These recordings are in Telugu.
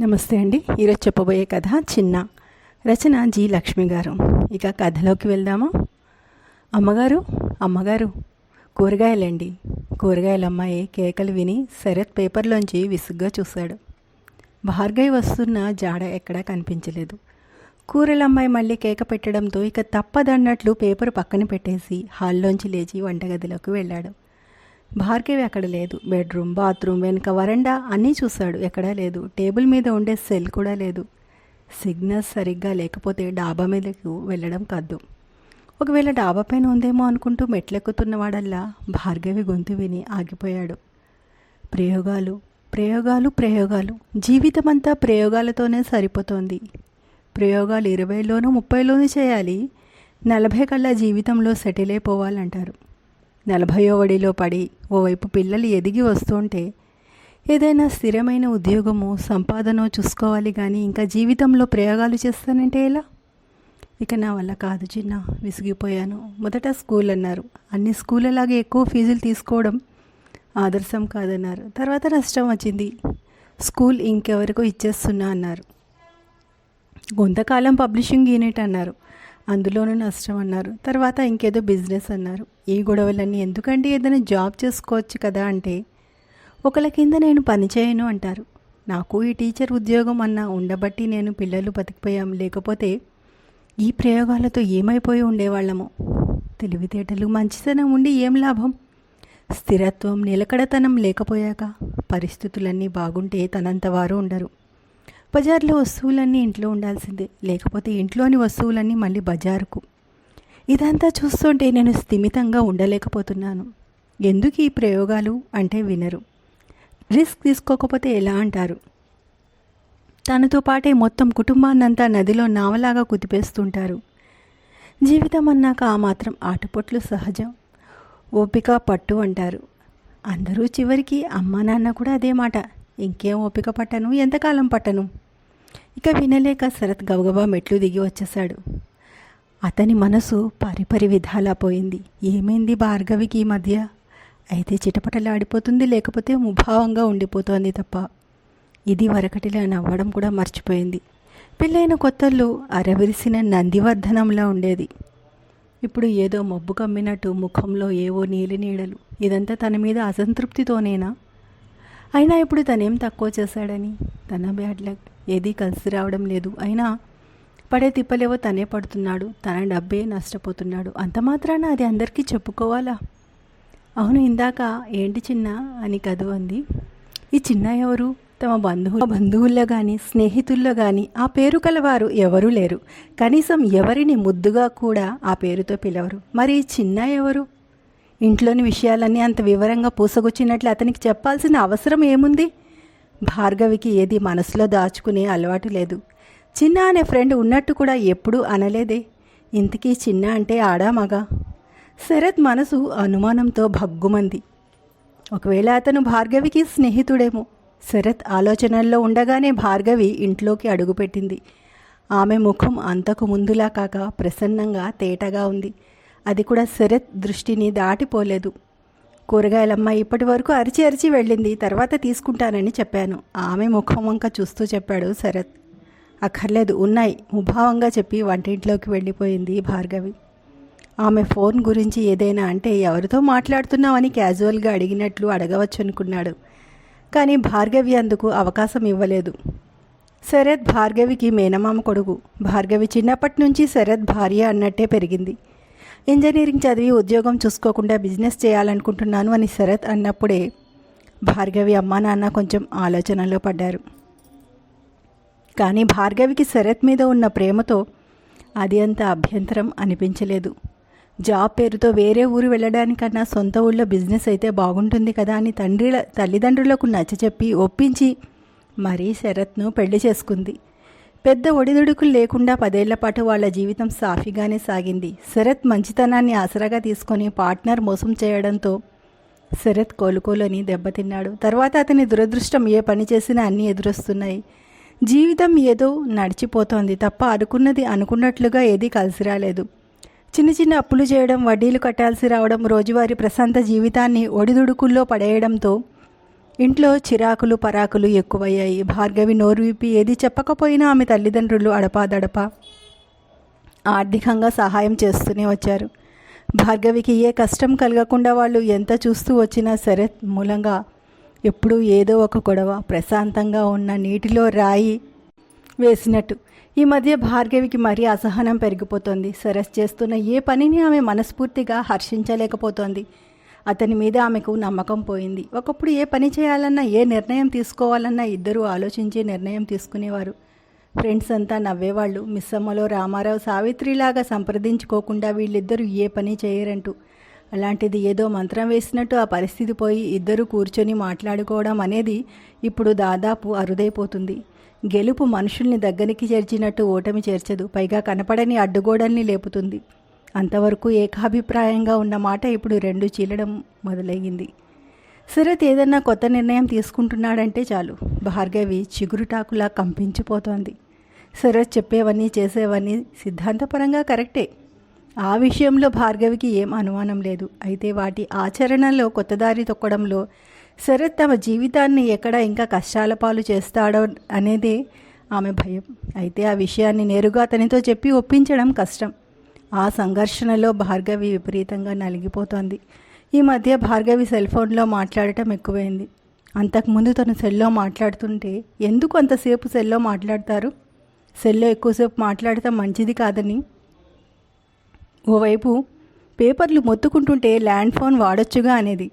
నమస్తే అండి. ఈరోజు చెప్పబోయే కథ చిన్న రచన జి లక్ష్మి గారు. ఇక కథలోకి వెళ్దామా? అమ్మగారు అమ్మగారు కూరగాయలండి. కూరగాయల అమ్మాయి కేకలు విని శరత్ పేపర్లోంచి విసుగ్గా చూశాడు. భార్గవి వస్తున్న జాడ ఎక్కడా కనిపించలేదు. కూరల అమ్మాయి మళ్ళీ కేక పెట్టడంతో ఇక తప్పదన్నట్లు పేపర్ పక్కన పెట్టేసి హాల్లోంచి లేచి వంటగదిలోకి వెళ్ళాడు. భార్గవి అక్కడ లేదు. బెడ్రూమ్ బాత్రూమ్ వెనుక వరండా అన్నీ చూశాడు. ఎక్కడా లేదు. టేబుల్ మీద ఉండే సెల్ కూడా లేదు. సిగ్నల్స్ సరిగ్గా లేకపోతే డాబా మీదకు వెళ్ళడం కద్దు. ఒకవేళ డాబా పైన ఉందేమో అనుకుంటూ మెట్లెక్కుతున్నవాడల్లా భార్గవి గొంతు విని ఆగిపోయాడు. ప్రయోగాలు ప్రయోగాలు ప్రయోగాలు. జీవితం అంతా ప్రయోగాలతోనే సరిపోతోంది. ప్రయోగాలు ఇరవైలోనూ ముప్పైలోనూ చేయాలి. నలభై కల్లా జీవితంలో సెటిల్ అయిపోవాలంటారు నలభయో వడిలో పడి ఓవైపు పిల్లలు ఎదిగి వస్తుంటే ఏదైనా స్థిరమైన ఉద్యోగమో సంపాదనో చూసుకోవాలి కానీ ఇంకా జీవితంలో ప్రయోగాలు చేస్తానంటే ఎలా? ఇక నా వల్ల కాదు చిన్న విసిగిపోయాను. మొదట స్కూల్ అన్నారు. అన్ని స్కూళ్ళలాగే ఎక్కువ ఫీజులు తీసుకోవడం ఆదర్శం కాదన్నారు. తర్వాత నష్టం వచ్చింది. స్కూల్ ఇంకెవరికో ఇచ్చేస్తున్నా అన్నారు. కొంతకాలం పబ్లిషింగ్ యూనిట్ అన్నారు. అందులోనూ నష్టం అన్నారు. తర్వాత ఇంకేదో బిజినెస్ అన్నారు. ఈ గొడవలన్నీ ఎందుకంటే ఏదైనా జాబ్ చేసుకోవచ్చు కదా అంటే ఒకళ్ళ కింద నేను పని చేయను అంటారు. నాకు ఈ టీచర్ ఉద్యోగం అన్న ఉండబట్టి నేను పిల్లలు బతికిపోయాం. లేకపోతే ఈ ప్రయోగాలతో ఏమైపోయి ఉండేవాళ్ళము? తెలివితేటలు మంచితనం ఉండి ఏం లాభం? స్థిరత్వం నిలకడతనం లేకపోయాక పరిస్థితులన్నీ బాగుంటే తనంత వారు ఉండరు. బజార్లో వస్తువులన్నీ ఇంట్లో ఉండాల్సిందే. లేకపోతే ఇంట్లోని వస్తువులన్నీ మళ్ళీ బజారుకు. ఇదంతా చూస్తుంటే నేను స్థిమితంగా ఉండలేకపోతున్నాను. ఎందుకు ఈ ప్రయోగాలు అంటే వినరు. రిస్క్ తీసుకోకపోతే ఎలా అంటారు? తనతో పాటే మొత్తం కుటుంబాన్నంతా నదిలో నావలాగా కుదిపేస్తుంటారు. జీవితం అన్నాక ఆ మాత్రం ఆటుపొట్లు సహజం. ఓపిక పట్టు అంటారు. అందరూ చివరికి అమ్మ నాన్న కూడా అదే మాట. ఇంకేం ఓపిక పట్టను? ఎంతకాలం పట్టను? ఇక వినలేక శరత్ గబగబా మెట్లు దిగి వచ్చేశాడు. అతని మనసు పరిపరి విధాలా పోయింది. ఏమైంది భార్గవికి ఈ మధ్య? అయితే చిటపటలాడిపోతుంది లేకపోతే ముభావంగా ఉండిపోతోంది తప్ప. ఇది వరకటిలా నవ్వడం కూడా మర్చిపోయింది. పెళ్ళైన కొత్తల్లో అరవిరిసిన నందివర్ధనంలా ఉండేది. ఇప్పుడు ఏదో మబ్బు కమ్మినట్టు ముఖంలో ఏవో నీలి నీడలు. ఇదంతా తన మీద అసంతృప్తితోనేనా? అయినా ఇప్పుడు తనేం తక్కువ చేశాడని? తన బ్యాడ్ లక్. ఏదీ కలిసి రావడం లేదు. అయినా పడే తిప్పలేవో తనే పడుతున్నాడు. తన డబ్బే నష్టపోతున్నాడు. అంత మాత్రాన అది అందరికీ చెప్పుకోవాలా? అవును ఇందాక ఏంటి చిన్న అని కదు అంది. ఈ చిన్న ఎవరు? తమ బంధువు బంధువుల్లో కానీ స్నేహితుల్లో కానీ ఆ పేరు కలవారు ఎవరూ లేరు. కనీసం ఎవరిని ముద్దుగా కూడా ఆ పేరుతో పిలవరు. మరి చిన్న ఎవరు? ఇంట్లోని విషయాలన్నీ అంత వివరంగా పూసగుచ్చినట్లు అతనికి చెప్పాల్సిన అవసరం ఏముంది? భార్గవికి ఏది మనసులో దాచుకునే అలవాటు లేదు. చిన్న అనే ఫ్రెండ్ ఉన్నట్టు కూడా ఎప్పుడూ అనలేదే. ఇంతకీ చిన్న అంటే ఆడా మగా? శరత్ మనసు అనుమానంతో భగ్గుమంది. ఒకవేళ అతను భార్గవికి స్నేహితుడేమో? శరత్ ఆలోచనల్లో ఉండగానే భార్గవి ఇంట్లోకి అడుగుపెట్టింది. ఆమె ముఖం అంతకు ముందులా కాక ప్రసన్నంగా తేటగా ఉంది. అది కూడా శరత్ దృష్టిని దాటిపోలేదు. కూరగాయలమ్మ ఇప్పటి వరకు అరిచి అరిచి వెళ్ళింది. తర్వాత తీసుకుంటానని చెప్పాను. ఆమె ముఖం వంక చూస్తూ చెప్పాడు శరత్. అక్కర్లేదు ఉన్నాయి ముభావంగా చెప్పి వంటింట్లోకి వెళ్ళిపోయింది భార్గవి. ఆమె ఫోన్ గురించి ఏదైనా అంటే ఎవరితో మాట్లాడుతున్నావని క్యాజువల్గా అడిగినట్లు అడగవచ్చు అనుకున్నాడు కానీ భార్గవి అందుకు అవకాశం ఇవ్వలేదు. శరత్ భార్గవికి మేనమామ కొడుకు. భార్గవి చిన్నప్పటి నుంచి శరత్ భార్య అన్నట్టే పెరిగింది. ఇంజనీరింగ్ చదివి ఉద్యోగం చూసుకోకుండా బిజినెస్ చేయాలనుకుంటున్నాను అని శరత్ అన్నప్పుడే భార్గవి అమ్మా నాన్న కొంచెం ఆలోచనలో పడ్డారు. కానీ భార్గవికి శరత్ మీద ఉన్న ప్రేమతో అది అంత అభ్యంతరం అనిపించలేదు. జాబ్ పేరుతో వేరే ఊరు వెళ్ళడానికన్నా సొంత ఊళ్ళో బిజినెస్ అయితే బాగుంటుంది కదా అని తండ్రి తల్లిదండ్రులకు నచ్చచెప్పి ఒప్పించి మరీ శరత్ను పెళ్ళి చేసుకుంది. పెద్ద ఒడిదుడుకులు లేకుండా పదేళ్ళ పాటు వాళ్ళ జీవితం సాఫీగానే సాగింది. శరత్ మంచితనాన్ని ఆసరాగా తీసుకొని పార్ట్నర్ మోసం చేయడంతో శరత్ కోలుకోలని దెబ్బతిన్నాడు. తర్వాత అతని దురదృష్టం ఏ పని చేసినా అన్నీ ఎదురొస్తున్నాయి. జీవితం ఏదో నడిచిపోతోంది తప్ప అనుకున్నది అనుకున్నట్లుగా ఏదీ కలిసి రాలేదు. చిన్న చిన్న అప్పులు చేయడం వడ్డీలు కట్టాల్సి రావడం రోజువారీ ప్రశాంత జీవితాన్ని ఒడిదుడుకుల్లో పడేయడంతో ఇంట్లో చిరాకులు పరాకులు ఎక్కువయ్యాయి. భార్గవి నోరు విప్పి ఏది చెప్పకపోయినా ఆమె తల్లిదండ్రులు అడపాదడపా ఆర్థికంగా సహాయం చేస్తూనే వచ్చారు. భార్గవికి ఏ కష్టం కలగకుండా వాళ్ళు ఎంత చూస్తూ వచ్చినా సరే మూలంగా ఎప్పుడూ ఏదో ఒక గొడవ ప్రశాంతంగా ఉన్న నీటిలో రాయి వేసినట్టు. ఈ మధ్య భార్గవికి మరీ అసహనం పెరిగిపోతోంది. సరస్ చేస్తున్న ఏ పనిని ఆమె మనస్ఫూర్తిగా హర్షించలేకపోతోంది. అతని మీద ఆమెకు నమ్మకం పోయింది. ఒకప్పుడు ఏ పని చేయాలన్నా ఏ నిర్ణయం తీసుకోవాలన్నా ఇద్దరూ ఆలోచించి నిర్ణయం తీసుకునేవారు. ఫ్రెండ్స్ అంతా నవ్వేవాళ్ళు. మిస్సమ్మలో రామారావు సావిత్రిలాగా సంప్రదించుకోకుండా వీళ్ళిద్దరూ ఏ పని చేయరంటూ. అలాంటిది ఏదో మంత్రం వేసినట్టు ఆ పరిస్థితి పోయి ఇద్దరు కూర్చొని మాట్లాడుకోవడం అనేది ఇప్పుడు దాదాపు అరుదైపోతుంది. గెలుపు మనుషుల్ని దగ్గరికి చేర్చినట్టు ఓటమి చేర్చదు. పైగా కనపడని అడ్డుగోడల్ని లేపుతుంది. అంతవరకు ఏకాభిప్రాయంగా ఉన్న మాట ఇప్పుడు రెండు చీలడం మొదలయ్యింది. శరత్ ఏదన్నా కొత్త నిర్ణయం తీసుకుంటున్నాడంటే చాలు. భార్గవి చిగురుటాకులా కంపించిపోతోంది. శరత్ చెప్పేవన్నీ చేసేవన్నీ సిద్ధాంతపరంగా కరెక్టే. ఆ విషయంలో భార్గవికి ఏం అనుమానం లేదు. అయితే వాటి ఆచరణలో కొత్త దారి తొక్కడంలో శరత్ తమ జీవితాన్ని ఎక్కడ ఇంకా కష్టాల పాలు చేస్తాడో అనేదే ఆమె భయం. అయితే ఆ విషయాన్ని నేరుగా అతనితో చెప్పి ఒప్పించడం కష్టం. ఆ సంఘర్షణలో భార్గవి విపరీతంగా నలిగిపోతోంది. ఈ మధ్య భార్గవి సెల్ ఫోన్లో మాట్లాడటం ఎక్కువైంది. అంతకుముందు తను సెల్లో మాట్లాడుతుంటే ఎందుకు అంతసేపు సెల్లో మాట్లాడతారు? సెల్లో ఎక్కువసేపు మాట్లాడటం మంచిది కాదని. ఓవైపు పేపర్లు మొత్తుకుంటుంటే ల్యాండ్ ఫోన్ వాడొచ్చుగా అనేది.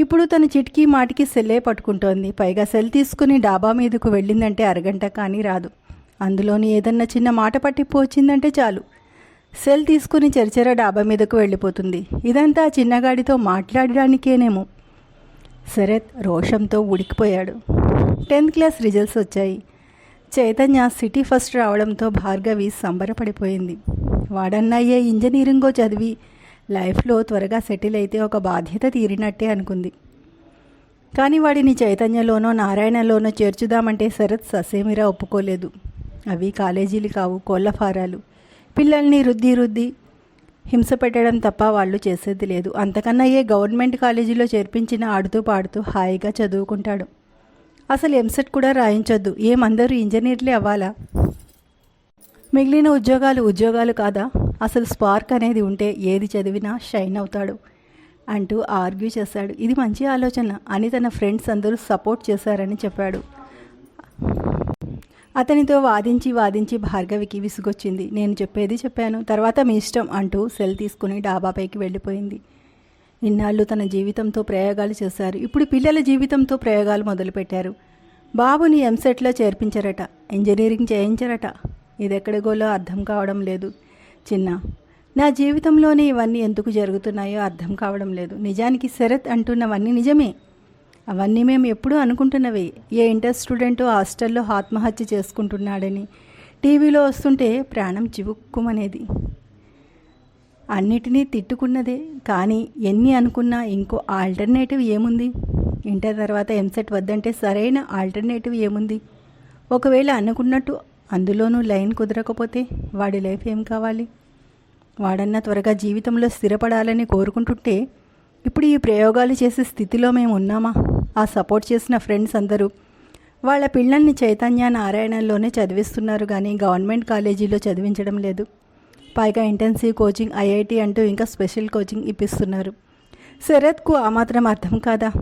ఇప్పుడు తన చిటికీ మాటికి సెల్లే పట్టుకుంటోంది. పైగా సెల్ తీసుకుని డాబా మీదకు వెళ్ళిందంటే అరగంట కానీ రాదు. అందులోని ఏదన్నా చిన్న మాట పట్టిపోచ్చిందంటే వచ్చిందంటే చాలు. సెల్ తీసుకుని చర్చర డాబా మీదకు వెళ్ళిపోతుంది. ఇదంతా ఆ చిన్నగాడితో మాట్లాడడానికేనేమో. శరత్ రోషంతో ఉడికిపోయాడు. టెన్త్ క్లాస్ రిజల్ట్స్ వచ్చాయి. చైతన్య సిటీ ఫస్ట్ రావడంతో భార్గవి సంబరపడిపోయింది. వాడన్నయ్యే ఇంజనీరింగో చదివి లైఫ్లో త్వరగా సెటిల్ అయితే ఒక బాధ్యత తీరినట్టే అనుకుంది. కానీ వాడిని చైతన్యలోనో నారాయణలోనో చేర్చుదామంటే శరత్ ససేమిరా ఒప్పుకోలేదు. అవి కాలేజీలు కావు కోళ్ళ ఫారాలు. పిల్లల్ని రుద్ది రుద్ది హింస పెట్టడం తప్ప వాళ్ళు చేసేది లేదు. అంతకన్నా ఏ గవర్నమెంట్ కాలేజీలో చేర్పించిన ఆడుతూ పాడుతూ హాయిగా చదువుకుంటాడు. అసలు ఎంసెట్ కూడా రాయించొద్దు. ఏమందరూ ఇంజనీర్లే అవ్వాలా? మిగిలిన ఉద్యోగాలు ఉద్యోగాలు కాదా? అసలు స్పార్క్ అనేది ఉంటే ఏది చదివినా షైన్ అవుతాడు అంటూ ఆర్గ్యూ చేశాడు. ఇది మంచి ఆలోచన. అని తన ఫ్రెండ్స్ అందరూ సపోర్ట్ చేశారని చెప్పాడు. అతనితో వాదించి వాదించి భార్గవికి విసుగొచ్చింది. నేను చెప్పేది చెప్పాను. తర్వాత మీ ఇష్టం అంటూ సెల్ తీసుకుని డాబాపైకి వెళ్ళిపోయింది. ఇన్నాళ్ళు తన జీవితంతో ప్రయోగాలు చేశారు. ఇప్పుడు పిల్లల జీవితంతో ప్రయోగాలు మొదలుపెట్టారు. బాబుని ఎంసెట్లో చేర్పించరట. ఇంజనీరింగ్ చేయించరట. ఇదెక్కడిగోలో అర్థం కావడం లేదు. చిన్న నా జీవితంలోనే ఇవన్నీ ఎందుకు జరుగుతున్నాయో అర్థం కావడం లేదు. నిజానికి శరత్ అంటున్నవన్నీ నిజమే. అవన్నీ మేము ఎప్పుడూ అనుకుంటున్నవే. ఏ ఇంటర్ స్టూడెంట్ హాస్టల్లో ఆత్మహత్య చేసుకుంటున్నాడని. టీవీలో వస్తుంటే ప్రాణం చివుక్కుమనేది. అన్నిటినీ తిట్టుకున్నదే. కానీ ఎన్ని అనుకున్నా ఇంకో ఆల్టర్నేటివ్ ఏముంది? ఇంటర్ తర్వాత ఎంసెట్ వద్దంటే సరైన ఆల్టర్నేటివ్ ఏముంది? ఒకవేళ అనుకున్నట్టు అందులోనూ లైన్ కుదరకపోతే వాడి లైఫ్ ఏం కావాలి? వాడన్నా త్వరగా జీవితంలో స్థిరపడాలని కోరుకుంటుంటే ఇప్పుడు ఈ ప్రయోగాలు చేసే స్థితిలో మేము ఉన్నామా? ఆ సపోర్ట్ చేసిన ఫ్రెండ్స్ అందరూ. వాళ్ళ పిల్లల్ని చైతన్య నారాయణంలోనే చదివిస్తున్నారు కానీ గవర్నమెంట్ కాలేజీలో చదివించడం లేదు. పైగా ఇంటెన్సివ్ కోచింగ్ ఐఐటి అంటూ ఇంకా స్పెషల్ కోచింగ్ ఇప్పిస్తున్నారు. శరత్కు ఆ మాత్రం అర్థం కాదా?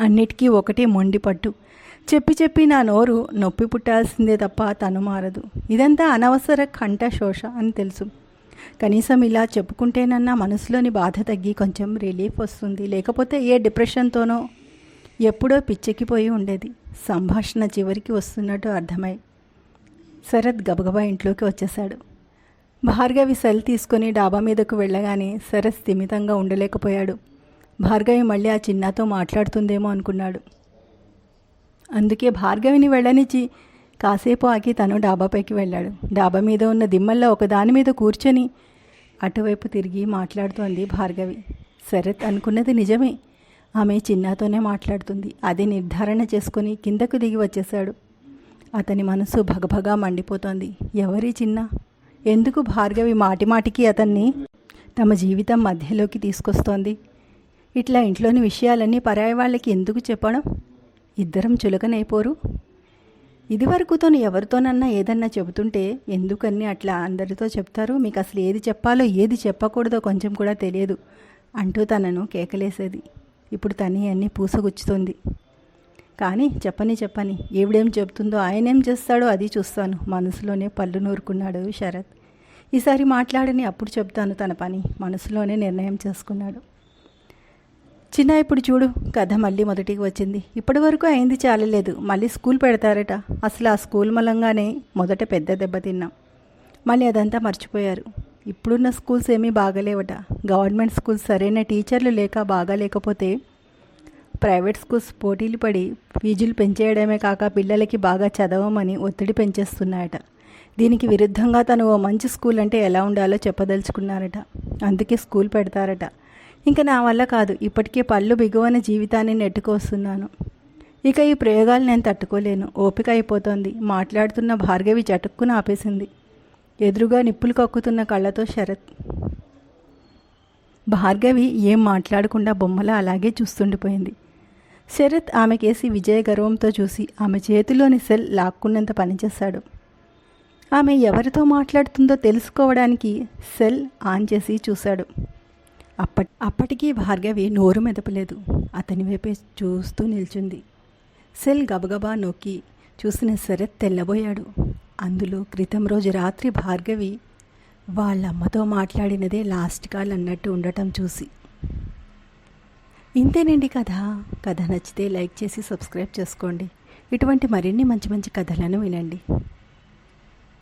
అన్నిటికీ ఒకటే మొండిపట్టు చెప్పి చెప్పి నా నోరు నొప్పి పుట్టాల్సిందే తప్ప తను మారదు. ఇదంతా అనవసర కంఠ శోష అని తెలుసు. కనీసం ఇలా చెప్పుకుంటేనన్నా మనసులోని బాధ తగ్గి కొంచెం రిలీఫ్ వస్తుంది. లేకపోతే ఏ డిప్రెషన్తోనో ఎప్పుడో పిచ్చెక్కిపోయి ఉండేది. సంభాషణ చివరికి వస్తున్నట్టు అర్థమై శరత్ గబగబా ఇంట్లోకి వచ్చేశాడు. భార్గవి సెల్ తీసుకొని డాబా మీదకు వెళ్ళగానే శరత్ స్థిమితంగా ఉండలేకపోయాడు. భార్గవి మళ్ళీ ఆ చిన్నతో మాట్లాడుతుందేమో అనుకున్నాడు. అందుకే భార్గవిని వెళ్ళనిచ్చి కాసేపు ఆగి తను డాబాపైకి వెళ్ళాడు. డాబా మీద ఉన్న దిమ్మల్లో ఒకదాని మీద కూర్చొని అటువైపు తిరిగి మాట్లాడుతోంది భార్గవి. శరత్ అనుకున్నది నిజమే. ఆమె చిన్నతోనే మాట్లాడుతుంది. అది నిర్ధారణ చేసుకొని కిందకు దిగి వచ్చేశాడు. అతని మనసు భగభగా మండిపోతోంది. ఎవరి చిన్న? ఎందుకు భార్గవి మాటిమాటికి అతన్ని తమ జీవితం మధ్యలోకి తీసుకొస్తోంది? ఇట్లా ఇంట్లోని విషయాలన్నీ పరాయి వాళ్ళకి ఎందుకు చెప్పడం? ఇద్దరం చులకనైపోరు. ఇదివరకు తను ఎవరితోనన్నా ఏదన్నా చెబుతుంటే ఎందుకని అట్లా అందరితో చెప్తారు? మీకు అసలు ఏది చెప్పాలో ఏది చెప్పకూడదో కొంచెం కూడా తెలియదు. అంటూ తనను కేకలేసేది. ఇప్పుడు తని అన్నీ పూసగుచ్చుతుంది. కానీ చెప్పని చెప్పని ఈవిడేం చెబుతుందో ఆయనేం చేస్తాడో అది చూస్తాను. మనసులోనే పళ్ళు నూరుకున్నాడు శరత్. ఈసారి మాట్లాడని అప్పుడు చెప్తాను తన పని. మనసులోనే నిర్ణయం చేసుకున్నాడు. చిన్న ఇప్పుడు చూడు కథ మళ్ళీ మొదటికి వచ్చింది. ఇప్పటి వరకు అయింది చాలలేదు. మళ్ళీ స్కూల్ పెడతారట. అసలు ఆ స్కూల్ మూలంగానే మొదట పెద్ద దెబ్బ తిన్నాం. మళ్ళీ అదంతా మర్చిపోయారు. ఇప్పుడున్న స్కూల్స్ ఏమీ బాగలేవట. గవర్నమెంట్ స్కూల్స్ సరైన టీచర్లు లేక బాగాలేకపోతే ప్రైవేట్ స్కూల్స్ పోటీలు పడి ఫీజులు పెంచేయడమే కాక పిల్లలకి బాగా చదవమని ఒత్తిడి పెంచేస్తున్నాయట. దీనికి విరుద్ధంగా తను ఓ మంచి స్కూల్ అంటే ఎలా ఉండాలో చెప్పదలుచుకున్నారట. అందుకే స్కూల్ పెడతారట. ఇంకా నా వల్ల కాదు ఇప్పటికే పళ్ళు బిగువన జీవితాన్ని నెట్టుకొస్తున్నాను. ఇక ఈ ప్రయోగాలు నేను తట్టుకోలేను. ఓపిక అయిపోతోంది. మాట్లాడుతున్న భార్గవి జటుక్కున ఆపేసింది. ఎదురుగా నిప్పులు కక్కుతున్న కళ్ళతో శరత్. భార్గవి ఏం మాట్లాడకుండా బొమ్మలా అలాగే చూస్తుండిపోయింది. శరత్ ఆమెకేసి విజయ గర్వంతో చూసి ఆమె చేతిలోని సెల్ లాక్కున్నంత పనిచేశాడు ఆమె ఎవరితో మాట్లాడుతుందో తెలుసుకోవడానికి సెల్ ఆన్ చేసి చూశాడు. అప్పటి అప్పటికీ భార్గవి నోరు మెదపలేదు. అతని వైపే చూస్తూ నిల్చుంది. సెల్ గబగబా నొక్కి చూసిన శరత్ తెల్లబోయాడు. అందులో క్రితం రోజు రాత్రి భార్గవి వాళ్ళ అమ్మతో మాట్లాడినదే లాస్ట్ కాల్ అన్నట్టు ఉండటం చూసి. ఇంతేనండి కథ కథ నచ్చితే లైక్ చేసి సబ్స్క్రైబ్ చేసుకోండి. ఇటువంటి మరిన్ని మంచి మంచి కథలను వినండి.